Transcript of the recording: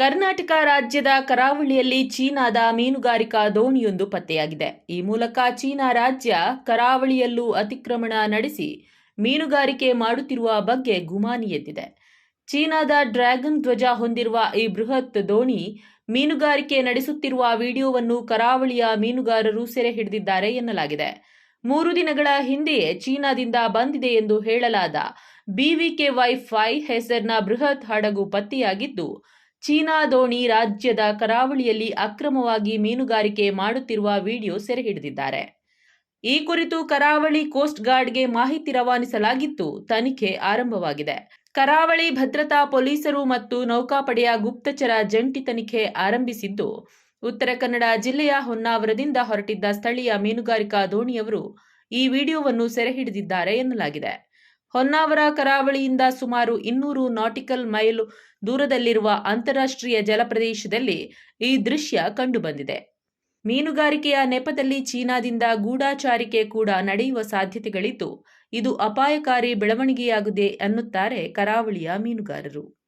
ಕರ್ನಾಟಕ ರಾಜ್ಯದ ಕರಾವಳಿಯಲ್ಲಿ ಚೀನಾದ ಮೀನುಗಾರಿಕಾ ದೋಣಿಯೊಂದು ಪತ್ತೆಯಾಗಿದೆ. ಈ ಮೂಲಕ ಚೀನಾ ರಾಜ್ಯ ಕರಾವಳಿಯಲ್ಲೂ ಅತಿಕ್ರಮಣ ನಡೆಸಿ ಮೀನುಗಾರಿಕೆ ಮಾಡುತ್ತಿರುವ ಬಗ್ಗೆ ಗುಮಾನಿ ಎದ್ದಿದೆ. ಚೀನಾದ ಡ್ರ್ಯಾಗನ್ ಧ್ವಜ ಹೊಂದಿರುವ ಈ ಬೃಹತ್ ದೋಣಿ ಮೀನುಗಾರಿಕೆ ನಡೆಸುತ್ತಿರುವ ವಿಡಿಯೋವನ್ನು ಕರಾವಳಿಯ ಮೀನುಗಾರರು ಸೆರೆ ಹಿಡಿದಿದ್ದಾರೆ ಎನ್ನಲಾಗಿದೆ. ಮೂರು ದಿನಗಳ ಹಿಂದೆಯೇ ಚೀನಾದಿಂದ ಬಂದಿದೆ ಎಂದು ಹೇಳಲಾದ ಬಿವಿಕೆ ವೈ ಫೈ ಹೆಸರಿನ ಬೃಹತ್ ಹಡಗು ಪತ್ತೆಯಾಗಿದ್ದು ಚೀನಾ ದೋಣಿ ರಾಜ್ಯದ ಕರಾವಳಿಯಲ್ಲಿ ಅಕ್ರಮವಾಗಿ ಮೀನುಗಾರಿಕೆ ಮಾಡುತ್ತಿರುವ ವಿಡಿಯೋ ಸೆರೆ ಹಿಡಿದಿದ್ದಾರೆ ಈ ಕುರಿತು ಕರಾವಳಿ ಕೋಸ್ಟ್ ಗಾರ್ಡ್ಗೆ ಮಾಹಿತಿ ರವಾನಿಸಲಾಗಿತ್ತು. ತನಿಖೆ ಆರಂಭವಾಗಿದೆ. ಕರಾವಳಿ ಭದ್ರತಾ ಪೊಲೀಸರು ಮತ್ತು ನೌಕಾಪಡೆಯ ಗುಪ್ತಚರ ಜಂಟಿ ತನಿಖೆ ಆರಂಭಿಸಿದ್ದು, ಉತ್ತರ ಕನ್ನಡ ಜಿಲ್ಲೆಯ ಹೊನ್ನಾವರದಿಂದ ಹೊರಟಿದ್ದ ಸ್ಥಳೀಯ ಮೀನುಗಾರಿಕಾ ದೋಣಿಯವರು ಈ ವಿಡಿಯೋವನ್ನು ಸೆರೆ ಹಿಡಿದಿದ್ದಾರೆ ಎನ್ನಲಾಗಿದೆ. ಹೊನ್ನಾವರ ಕರಾವಳಿಯಿಂದ ಸುಮಾರು ಇನ್ನೂರು ನಾಟಿಕಲ್ ಮೈಲ್ ದೂರದಲ್ಲಿರುವ ಅಂತಾರಾಷ್ಟ್ರೀಯ ಜಲಪ್ರದೇಶದಲ್ಲಿ ಈ ದೃಶ್ಯ ಕಂಡುಬಂದಿದೆ. ಮೀನುಗಾರಿಕೆಯ ನೆಪದಲ್ಲಿ ಚೀನಾದಿಂದ ಗೂಢಾಚಾರಿಕೆ ಕೂಡ ನಡೆಯುವ ಸಾಧ್ಯತೆಗಳಿದ್ದು, ಇದು ಅಪಾಯಕಾರಿ ಬೆಳವಣಿಗೆಯಾಗಿದೆ ಅನ್ನುತ್ತಾರೆ ಕರಾವಳಿಯ ಮೀನುಗಾರರು.